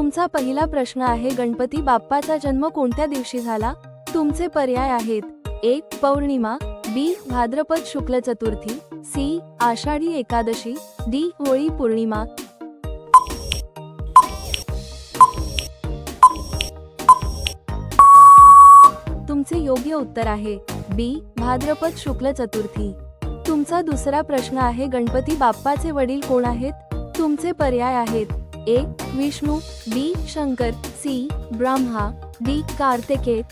तुमचा पहिला प्रश्न आहे गणपती बाप्पाचा जन्म कोणत्या दिवशी झाला? तुमचे पर्याय आहेत. एक पौर्णिमा. बी. भाद्रपद शुक्ल चतुर्थी. सी. आषाढी एकादशी. डी. होळी पौर्णिमा. तुमचे योग्य उत्तर आहे. बी. भाद्रपद शुक्ल चतुर्थी. तुमचा दुसरा प्रश्न आहे गणपती बाप्पाचे वडील कोण आहेत? तुमचे पर्याय आहेत. A Vishnu B Shankar C Brahma D Kartikeya.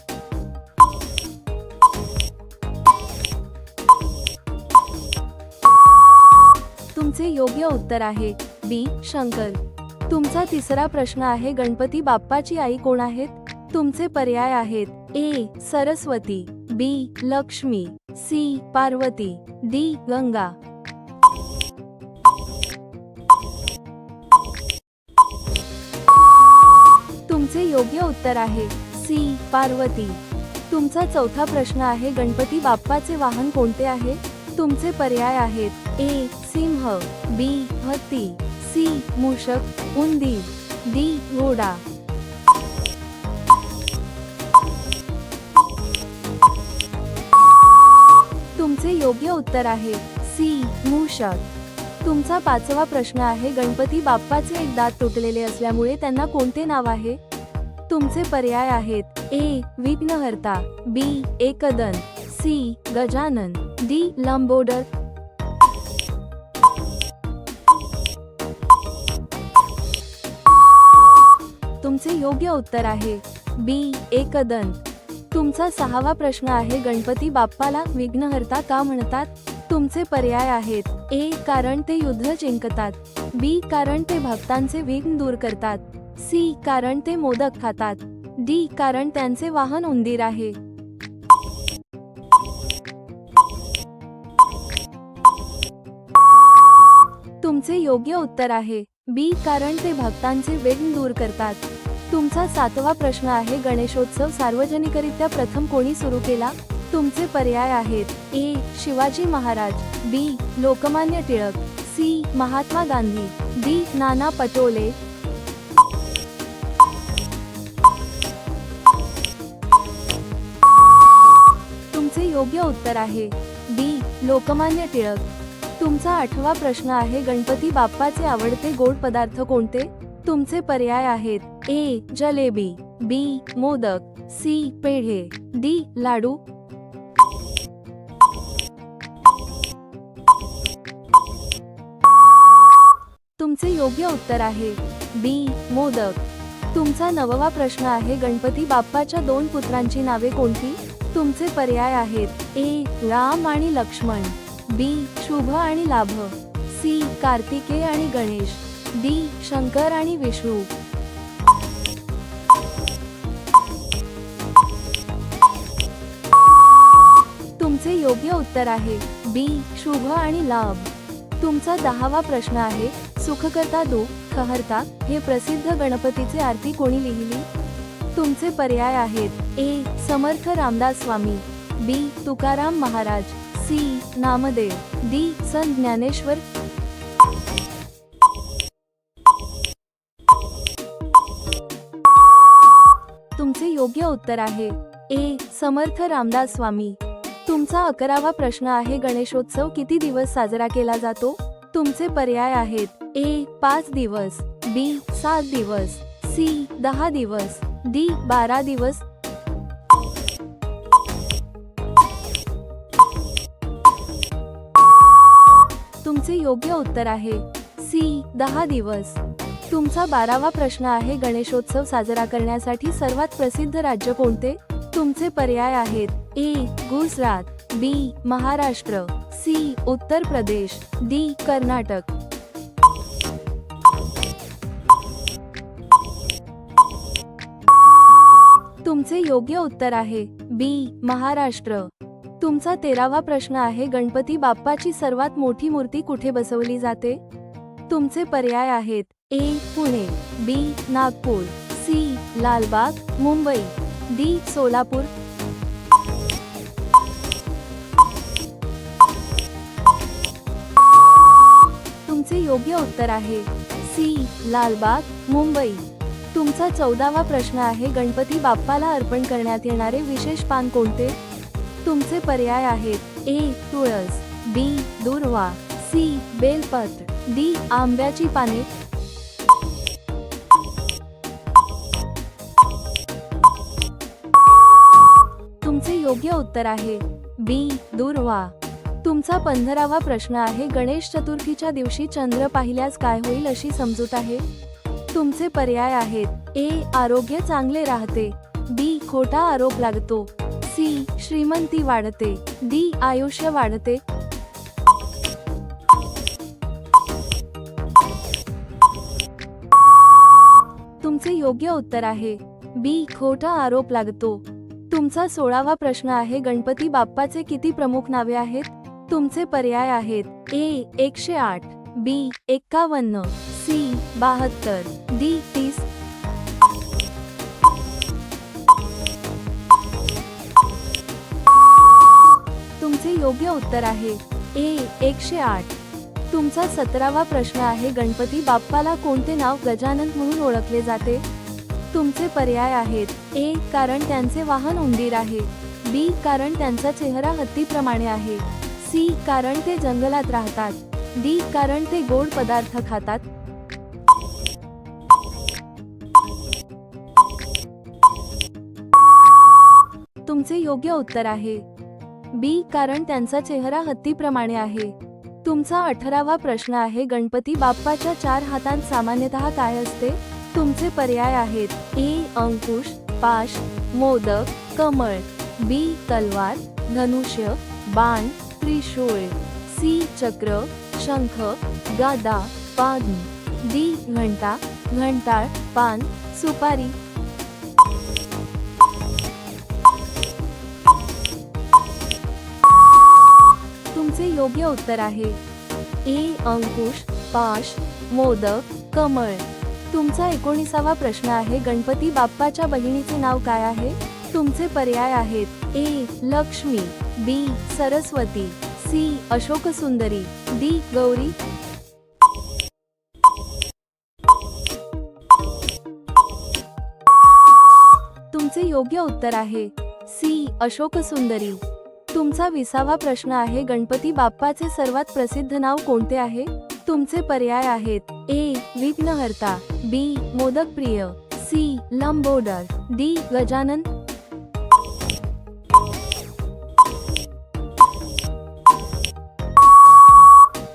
तुमचे योग्य उत्तर आहे बी शंकर. तुमचा तिसरा प्रश्न आहे गणपती बाप्पाची आई कोण आहेत? तुमचे पर्याय आहेत A Saraswati B Lakshmi C Parvati D Ganga. योग्य उत्तर आहे. सी. पार्वती. तुमचा चौथा प्रश्न आहे गणपती बाप्पाचे वाहन कोणते आहे? तुमचे पर्याय आहेत. ए. सिंह. बी. हत्ती. सी. मूषक. उंदीर डी. घोडा. तुमचे योग्य उत्तर आहे. सी. मूषक. तुमचा पाचवा प्रश्न आहे गणपती बाप्पाचे एक दात तुटलेले असल्यामुळे त्यांना कोणते नाव आहे? तुमचे पर्याय आहेत. A. Vighnaharta. B. Ekadant. C. Gajanan. D. Lambodar तुमचे योग्य उत्तर आहे. बी. एकदंत तुमचा सहावा प्रश्न आहे गणपती बाप्पाला विघ्नहर्ता का म्हणतात? तुमचे पर्याय आहेत. ए. कारण ते युद्ध जिंकतात. बी. कारण ते भक्तांचे विघ्न दूर करतात. सी कारण ते मोदक खातात. डी कारण त्यांचे वाहन उंदीर आहे. तुमचे योग्य उत्तर आहे. बी कारण ते भक्तांचे वेग दूर करतात. तुमचा सातवा प्रश्न आहे गणेशोत्सव सार्वजनिकरित्या प्रथम कोणी सुरू केला? तुमचे पर्याय आहेत. A Shivaji Maharaj. B Lokmanya Tilak. C Mahatma Gandhi. D Nana Patole. योग्य उत्तर आहे. बी. लोकमान्य टिळक. तुमचा आठवा प्रश्न आहे गणपती बाप्पाचे आवडते गोड पदार्थ कोणते? तुमचे पर्याय आहेत A. Jalebi B. Modak C. Pedhe D. Ladoo. तुमचे योग्य उत्तर आहे बी. मोदक. तुमचा नववा प्रश्न आहे गणपती बाप्पाच्या दोन पुत्रांची नावे कोणती? तुमचे पर्याय आहेत. ए राम आणि लक्ष्मण. बी शुभ आणि लाभ. सी कार्तिकेय आणि गणेश. डी शंकर आणि विष्णू. तुमचे योग्य उत्तर आहे. बी शुभ आणि लाभ. तुमचा दहावा प्रश्न आहे सुखकर्ता दुःख हरता हे प्रसिद्ध गणपतीचे आरती कोणी लिहिली? तुमचे पर्याय आहेत. A. Samarth Ramdas Swami. B. Tukaram Maharaj. C. Namdev. D. Sant Dnyaneshwar. तुमचे योग्य उत्तर आहे. ए. समर्थ रामदास स्वामी. तुमचा अकरावा प्रश्न आहे गणेशोत्सव किती दिवस साजरा केला जातो? तुमचे पर्याय आहेत. ए. पाच दिवस. बी. सात दिवस. सी. दहा दिवस. दी बारा दिवस. तुमचे योग्य उत्तर आहे. सी दहा दिवस. तुमचा बारावा प्रश्न आहे गणेशोत्सव साजरा करण्यासाठी सर्वात प्रसिद्ध राज्य कोणते? तुमचे पर्याय आहेत. A Gujarat. B Maharashtra. C Uttar Pradesh. D Karnataka. तुमचे योग्य उत्तर आहे. बी. महाराष्ट्र. तुमचा तेरावा प्रश्न आहे गणपती बाप्पाची सर्वात मोठी मूर्ती कुठे बसवली जाते? तुमचे पर्याय आहेत. A. Pune. B. Nagpur. C. Lalbaug Mumbai. D. Solapur. तुमचे योग्य उत्तर आहे. सी. लालबाग मुंबई. तुमचा चौदावा प्रश्न आहे. गणपती बाप्पाला अर्पण करण्यात येणारे विशेष पान कोणते? तुमचे पर्याय आहेत. ए. तुळस. बी. दुर्वा. सी. बेलपत्र. डी. आंब्याची पाने. तुमचे योग्य उत्तर आहे. बी. दुर्वा. तुमचा पंधरावा प्रश्न आहे. गणेश चतुर्थीच्या दिवशी चंद्र पाहिल्यास काय होईल अशी समजूत आहे? तुमचे पर्याय आहेत. ए आरोग्य चांगले राहते. बी खोटा आरोप लागतो. सी श्रीमंती वाढते. डी आयुष्य वाढते. तुमचे योग्य उत्तर आहे. बी खोटा आरोप लागतो. तुमचा सोळावा प्रश्न आहे गणपती बाप्पाचे किती प्रमुख नावे आहेत? तुमचे पर्याय आहेत. ए एकशे आठ. बी एक्कावन्न. बहात्तर दी तीस तुमचे योग्य उत्तर आहे. ए एकशे आठ. तुमचा सतरावा प्रश्न आहे गणपती बाप्पाला कोणते नाव गजानन म्हणून ओळखले जाते? तुमचे पर्याय आहेत. ए कारण त्यांचे वाहन उंदीर आहे. बी कारण त्यांचा चेहरा हत्तीप्रमाणे आहे. सी कारण ते जंगलात राहतात. डी कारण ते गोड पदार्थ खातात. तुमचे योग्य उत्तर आहे. बी कारण त्यांचा चेहरा हत्तीप्रमाणे आहे. तुमचा अठरावा प्रश्न आहे गणपती बाप्पाच्या चार हातांत सामान्यतः काय असते? तुमचे पर्याय आहेत. ए अंकुश पाश मोदक कमळ. बी तलवार धनुष्य बाण त्रिशूळ. सी चक्र शंख गादा पान डी घंटा घंटाळ पान सुपारी. याचे योग्य उत्तर आहे. ए अंकुश पाश मोदक कमळ. तुमचा एकोणीसावा प्रश्न आहे गणपती बाप्पाच्या बहिणीचे नाव काय आहे? तुमचे पर्याय आहेत. A. Lakshmi B. Saraswati C. Ashok Sundari D. Gauri. तुमचे योग्य उत्तर आहे सी. अशोक सुंदरी तुमचा विसावा प्रश्न आहे गणपती बाप्पाचे सर्वात प्रसिद्ध नाव कोणते आहे? तुमचे पर्याय आहेत ए विघ्नहर्ता बी मोदक प्रिय सी लंबोदर डी गजानन.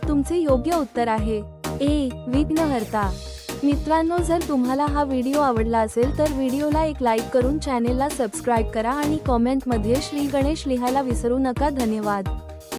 तुमचे योग्य उत्तर आहे ए विघ्नहर्ता. मित्रांनो जर तुम्हाला हा व्हिडिओ आवडला असेल तर व्हिडिओला एक लाईक करून चॅनेलला सबस्क्राईब करा आणि कॉमेंटमध्ये श्री गणेश लिहायला विसरू नका. धन्यवाद.